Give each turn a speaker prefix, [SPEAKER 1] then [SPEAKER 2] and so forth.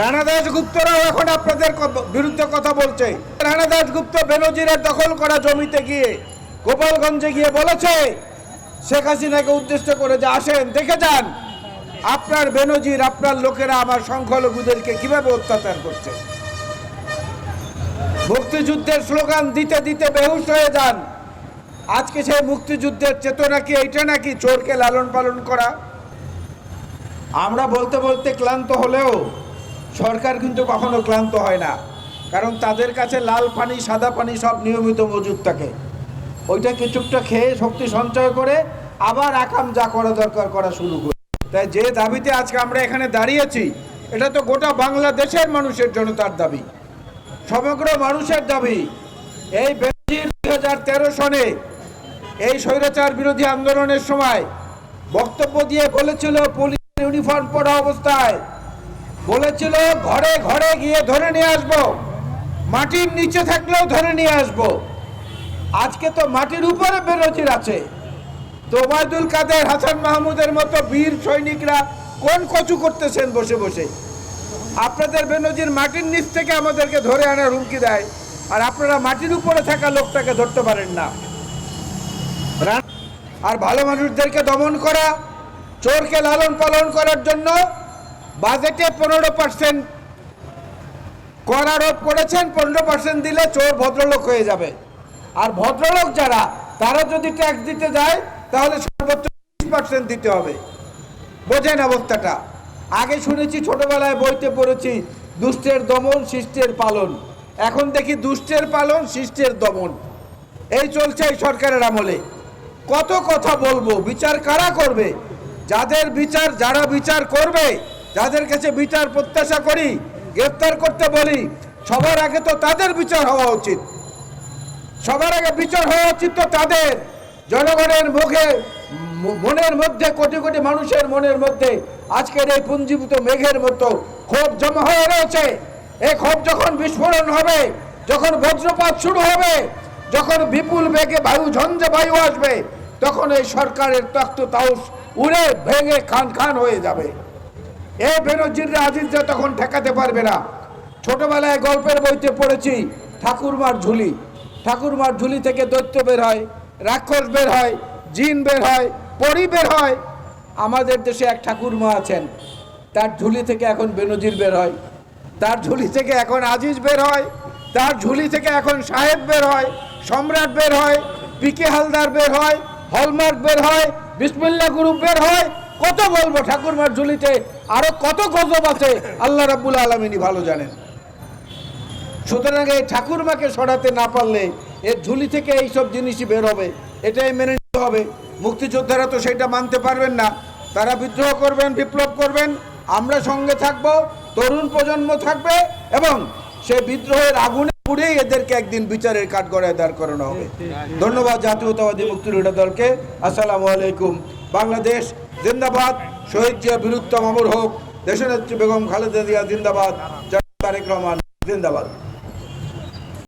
[SPEAKER 1] রানা দাসগুপ্তরাও এখন আপনাদের বিরুদ্ধে কথা বলছে। রানা দাসগুপ্ত বেনজিরের দখল করা জমিতে গিয়ে গোপালগঞ্জে গিয়ে বলেছে, শেখ হাসিনাকে উদ্দেশ্য করে যে আসেন, দেখে যান, আপনার বেনজির, আপনার লোকেরা আমার সংখ্যালঘুদেরকে কীভাবে অত্যাচার করছে। মুক্তিযুদ্ধের স্লোগান দিতে দিতে বেহুশ হয়ে যান। আজকে সেই মুক্তিযুদ্ধের চেতনা কি, এইটা নাকি চোরকে লালন পালন করা? আমরা বলতে বলতে ক্লান্ত হলেও সরকার কিন্তু কখনো ক্লান্ত হয় না, কারণ তাদের কাছে লাল পানি, সাদা পানি সব নিয়মিত মজুদ থাকে। ওইটা কিছুটা খেয়ে শক্তি সঞ্চয় করে আবার আকাম যা করা দরকার করা শুরু করে। তাই যে দাবিতে আজকে আমরা এখানে দাঁড়িয়েছি, এটা তো গোটা বাংলাদেশের মানুষের জনতার দাবি। সমগ্র মানুষের দাবি, এই বেনজির দুই হাজার তেরো সনে এই স্বৈরাচার বিরোধী আন্দোলনের সময় বক্তব্য দিয়ে বলেছিল, পুলিশের ইউনিফর্ম পরা অবস্থায় বলেছিল, ঘরে ঘরে গিয়ে ধরে নিয়ে আসব। মাটির নিচে থাকলেও ধরে নিয়ে আসব। আজকে তো মাটির উপরে বেরোজির আছে। তো কাদের, হাসান মাহমুদের মতো বীর সৈনিকরা কোন কচু করতেছেন বসে বসে? আপনাদের বেনজির মাটির নিচ থেকে আমাদেরকে ধরে আনার হুমকি দেয়, আর আপনারা মাটির উপরে থাকা লোকটাকে ধরতে পারেন না। আর ভালো মানুষদেরকে দমন করা, চোরকে লালন পালন করার জন্য বাজেটে পনেরো পার্সেন্ট কর আরোপ করেছেন, পনেরো পার্সেন্ট দিলে চোর ভদ্রলোক হয়ে যাবে। আর ভদ্রলোক যারা, তারা যদি ট্যাক্স দিতে যায়, তাহলে সর্বোচ্চ পার্সেন্ট দিতে হবে। বোঝেন অবস্থাটা। আগে শুনেছি, ছোটবেলায় বইতে পড়েছি, দুষ্টের দমন, শিষ্টের পালন। এখন দেখি দুষ্টের পালন, শিষ্টের দমন। এই চলছে এই সরকারের আমলে। কত কথা বলব, বিচার কারা করবে? যাদের বিচার, যারা বিচার করবে যাদের কাছে বিচার প্রত্যাশা করি গ্রেফতার করতে বলি, সবার আগে তো তাদের বিচার হওয়া উচিত। সবার আগে বিচার হওয়া উচিত তো তাদের। জনগণের মুখে মনের মধ্যে, কোটি কোটি মানুষের মনের মধ্যে আজকের এই পুঞ্জীভূত মেঘের মতো ক্ষোভ জমা হয়ে রয়েছে। এই ক্ষোভ যখন বিস্ফোরণ হবে, যখন বজ্রপাত শুরু হবে, যখন বিপুল বেগে বায়ু, ঝঞ্ঝে বায়ু আসবে, তখন এই সরকারের তক্ত তাউস উড়ে ভেঙে খান খান হয়ে যাবে। এই বেনজিররা আজিজরা তখন ঠেকাতে পারবে না। ছোটবেলায় গল্পের বইতে পড়েছি, ঠাকুরমার ঝুলি। ঠাকুরমার ঝুলি থেকে দৈত্য বের হয়, রাক্ষস বের হয়, জিন বের হয়, পরি বের হয়। আমাদের দেশে এক ঠাকুরমা আছেন, তার ঝুলি থেকে এখন বেনজির বের হয়। তার ঝুলি থেকে এখন আজিজ বের হয়, তার ঝুলি থেকে এখন সাহেব বের হয়, সম্রাট বের হয় পিকে হালদার বের হয়, হলমার্ক বের হয় বিসমিল্লা গ্রুপ বের হয়। কত বলব ঠাকুরমার ঝুলিতে আরও কত গজব আছে, আল্লাহ রাব্বুল আলমিনী ভালো জানেন। সুতরাং এই ঠাকুরমাকে সরাতে না পারলে এর ঝুলি থেকে এইসব জিনিসই বের হবে, এটাই মেনে নিতে হবে। মুক্তিযোদ্ধারা তো সেটা মানতে পারবেন না, তারা বিদ্রোহ করবেন, বিপ্লব করবেন, আমরা সঙ্গে থাকব, তরুণ প্রজন্ম থাকবে এবং সে বিদ্রোহের আগুনে পুড়েই এদেরকে একদিন বিচারের কাঠগড়ায় দাঁড় করানো হবে। ধন্যবাদ জাতীয়তাবাদী মুক্তিযোদ্ধা দলকে। আসসালামু আলাইকুম। বাংলাদেশ জিন্দাবাদ। শহীদ জিয়া বীরুত্তম অমর হোক দেশনেত্রী বেগম খালেদা জিয়া জিন্দাবাদ তারেক রহমান জিন্দাবাদ।